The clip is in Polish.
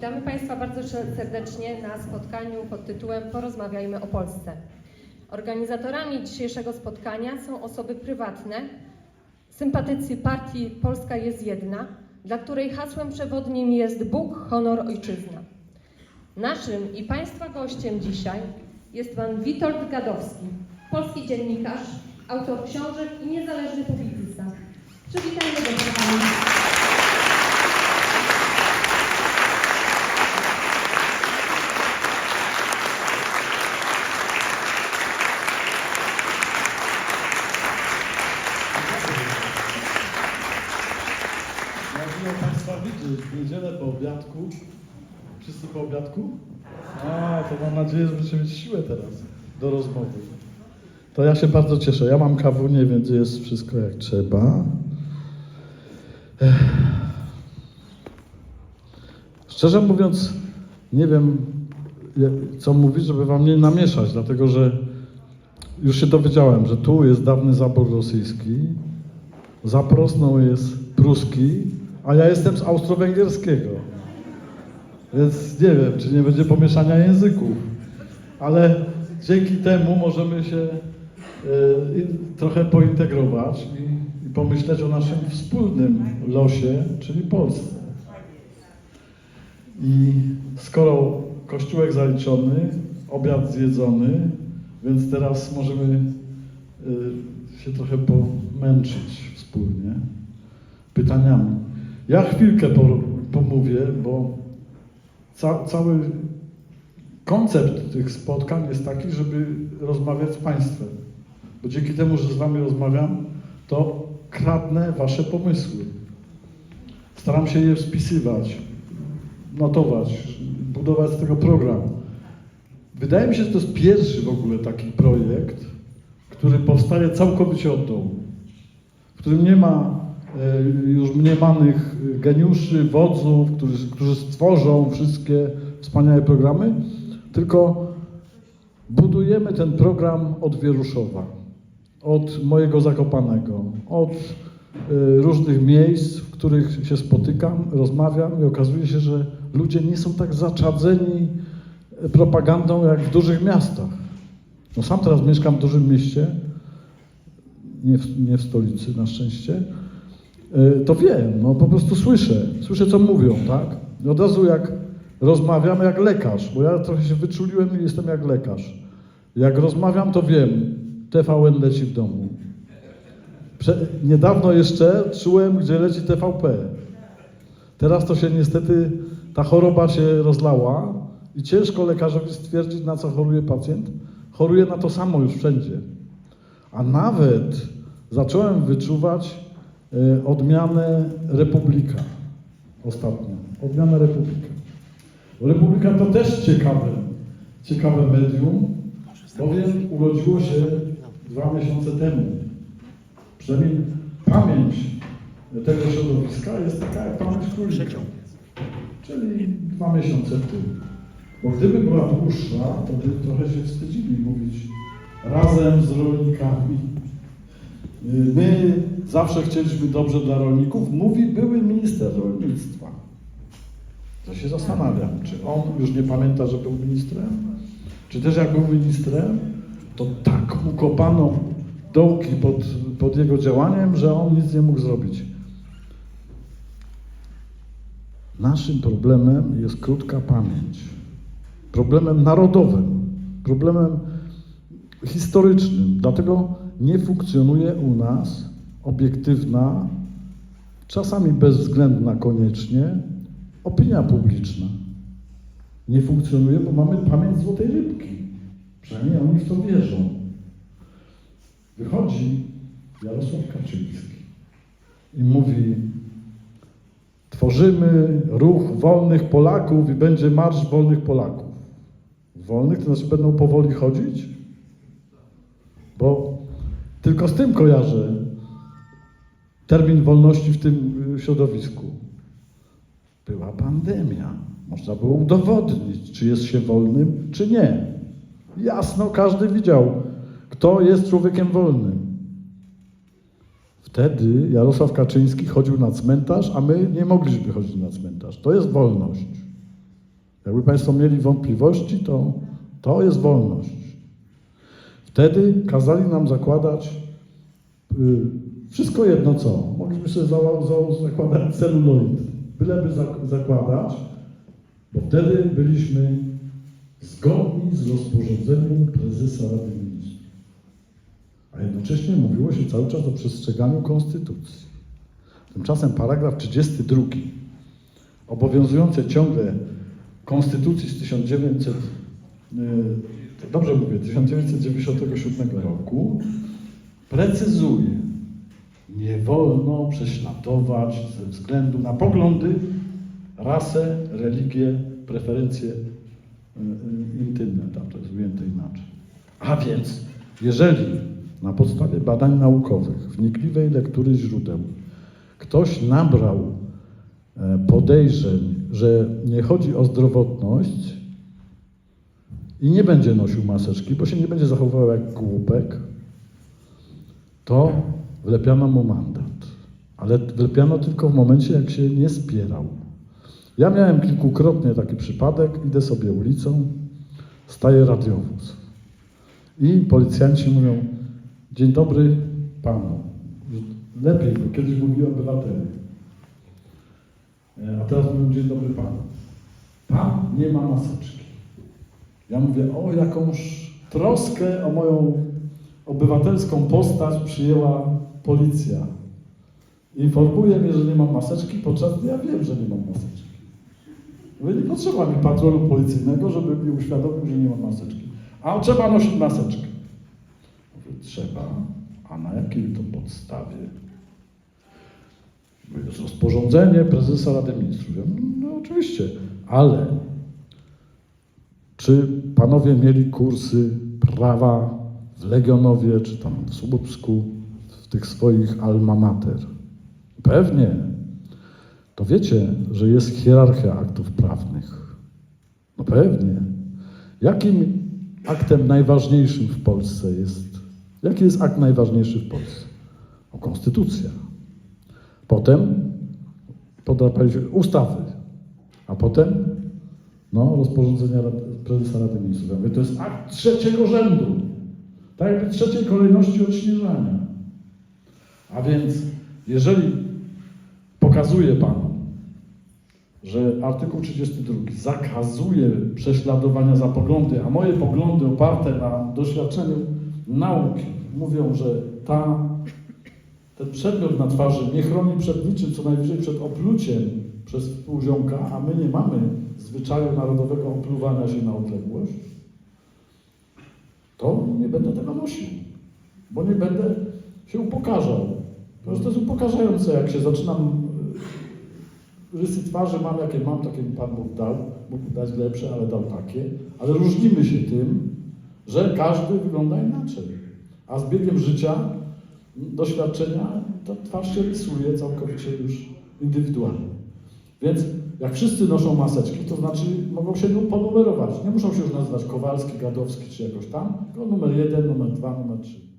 Witamy Państwa bardzo serdecznie na spotkaniu pod tytułem Porozmawiajmy o Polsce. Organizatorami dzisiejszego spotkania są osoby prywatne, sympatycy partii Polska jest jedna, dla której hasłem przewodnim jest Bóg, honor, ojczyzna. Naszym i Państwa gościem dzisiaj jest Pan Witold Gadowski, polski dziennikarz, autor książek i niezależny publicysta. Przywitajmy go Panie. Jak miło Państwa widzieć w niedzielę po obiadku. Wszyscy po obiadku? A, to mam nadzieję, że będziecie mieć siłę teraz do rozmowy. To ja się bardzo cieszę. Ja mam kawunię, więc jest wszystko jak trzeba. Ech. Szczerze mówiąc, nie wiem, co mówić, żeby wam nie namieszać, dlatego że już się dowiedziałem, że tu jest dawny zabór rosyjski, za Prosną jest pruski, a ja jestem z austro-węgierskiego. Więc nie wiem, czy nie będzie pomieszania języków. Ale dzięki temu możemy się i- trochę pointegrować i, i pomyśleć o naszym wspólnym losie, czyli Polsce. I skoro kościółek zaliczony, obiad zjedzony, więc teraz możemy y, się trochę pomęczyć wspólnie pytaniami. Ja chwilkę po, pomówię, bo ca, cały koncept tych spotkań jest taki, żeby rozmawiać z Państwem. Bo dzięki temu, że z Wami rozmawiam, to kradnę Wasze pomysły. Staram się je spisywać, notować, budować z tego program. Wydaje mi się, że to jest pierwszy w ogóle taki projekt, który powstaje całkowicie od dołu, w którym nie ma już mniemanych geniuszy, wodzów, którzy, którzy stworzą wszystkie wspaniałe programy, tylko budujemy ten program od Wieruszowa, od mojego Zakopanego, od e, różnych miejsc, w których się spotykam, rozmawiam i okazuje się, że ludzie nie są tak zaczadzeni propagandą jak w dużych miastach. No sam teraz mieszkam w dużym mieście, nie w, nie w stolicy na szczęście, to wiem, no po prostu słyszę, słyszę co mówią, tak? Od razu jak rozmawiam jak lekarz, bo ja trochę się wyczuliłem i jestem jak lekarz. Jak rozmawiam, to wiem, TVN leci w domu. Prze niedawno jeszcze czułem, gdzie leci TVP. Teraz to się niestety, ta choroba się rozlała i ciężko lekarzowi stwierdzić, na co choruje pacjent. Choruje na to samo już wszędzie. A nawet zacząłem wyczuwać odmianę Republika ostatnio. Odmianę Republika. Republika to też ciekawe, ciekawe medium, bowiem urodziło się dwa miesiące temu. Przynajmniej pamięć tego środowiska jest taka jak pamięć królika. Czyli dwa miesiące tył. Bo gdyby była dłuższa, to by trochę się wstydzili mówić razem z rolnikami. My zawsze chcieliśmy dobrze dla rolników, mówi były minister rolnictwa. To się zastanawiam, czy on już nie pamięta, że był ministrem? Czy też jak był ministrem, to tak mu kopano dołki pod, pod jego działaniem, że on nic nie mógł zrobić. Naszym problemem jest krótka pamięć. Problemem narodowym, problemem historycznym. Dlatego nie funkcjonuje u nas obiektywna, czasami bezwzględna koniecznie, opinia publiczna. Nie funkcjonuje, bo mamy pamięć złotej rybki. Przynajmniej oni w to wierzą. Wychodzi Jarosław Kaczyński i mówi: Tworzymy ruch wolnych Polaków i będzie marsz wolnych Polaków. Wolnych to znaczy będą powoli chodzić? Bo tylko z tym kojarzę termin wolności w tym y, środowisku. Była pandemia. Można było udowodnić, czy jest się wolnym, czy nie. Jasno, każdy widział, kto jest człowiekiem wolnym. Wtedy Jarosław Kaczyński chodził na cmentarz, a my nie mogliśmy chodzić na cmentarz. To jest wolność. Jakby Państwo mieli wątpliwości, to to jest wolność. Wtedy kazali nam zakładać y, wszystko jedno co. Mogliśmy sobie za, za, zakładać celuloid. Byleby zak- zakładać, bo wtedy byliśmy zgodni z rozporządzeniem prezesa Rady Ministrów. A jednocześnie mówiło się cały czas o przestrzeganiu konstytucji. Tymczasem paragraf 32 obowiązujący ciągle Konstytucji z 1900, y, dobrze mówię, 1997 roku precyzuje, nie wolno prześladować ze względu na poglądy, rasę, religię, preferencje y, y, intymne, tam to jest ujęte inaczej. A więc, jeżeli na podstawie badań naukowych, wnikliwej lektury źródeł, ktoś nabrał e, podejrzeń, że nie chodzi o zdrowotność i nie będzie nosił maseczki, bo się nie będzie zachowywał jak głupek, to wlepiano mu mandat. Ale wlepiano tylko w momencie, jak się nie spierał. Ja miałem kilkukrotnie taki przypadek, idę sobie ulicą, staje radiowóz. I policjanci mówią, dzień dobry panu. Lepiej, bo kiedyś mówili obywatele. E, A teraz mówią, dzień dobry panu. Pan nie ma maseczki. Ja mówię, o jakąż troskę o moją obywatelską postać przyjęła policja. Informuje mnie, że nie mam maseczki, podczas gdy ja wiem, że nie mam maseczki. Mówię, nie potrzeba mi patrolu policyjnego, żeby mi uświadomił, że nie mam maseczki. A trzeba nosić maseczkę. Mówię, trzeba. A na jakiej to podstawie? Mówię, jest rozporządzenie prezesa Rady Ministrów. Ja mówię, no oczywiście, ale czy panowie mieli kursy prawa w Legionowie, czy tam w Słupsku, w tych swoich alma mater? Pewnie. To wiecie, że jest hierarchia aktów prawnych. No pewnie. Jakim aktem najważniejszym w Polsce jest? Jaki jest akt najważniejszy w Polsce? O, konstytucja. Potem podrapaliśmy ustawy, a potem no, rozporządzenia prezesa Rady Ministrów. Ja mówię, to jest akt trzeciego rzędu. Tak jakby trzeciej kolejności odśnieżania. A więc, jeżeli pokazuje Panu, że artykuł 32 zakazuje prześladowania za poglądy, a moje poglądy oparte na doświadczeniu nauki mówią, że ta, ten przedmiot na twarzy nie chroni przed niczym, co najwyżej przed opluciem przez współziomka, a my nie mamy zwyczaju narodowego opluwania się na odległość, to nie będę tego nosił, bo nie będę się upokarzał. To jest, upokarzające, jak się zaczynam y, rysy twarzy mam, jakie mam, takie mi Pan Bóg dał. Mógł dać lepsze, ale dał takie. Ale różnimy się tym, że każdy wygląda inaczej. A z biegiem życia, doświadczenia, ta twarz się rysuje całkowicie już indywidualnie. Więc jak wszyscy noszą maseczki, to znaczy mogą się nu- ponumerować. Nie muszą się już nazywać Kowalski, Gadowski czy jakoś tam, tylko numer jeden, numer dwa, numer trzy.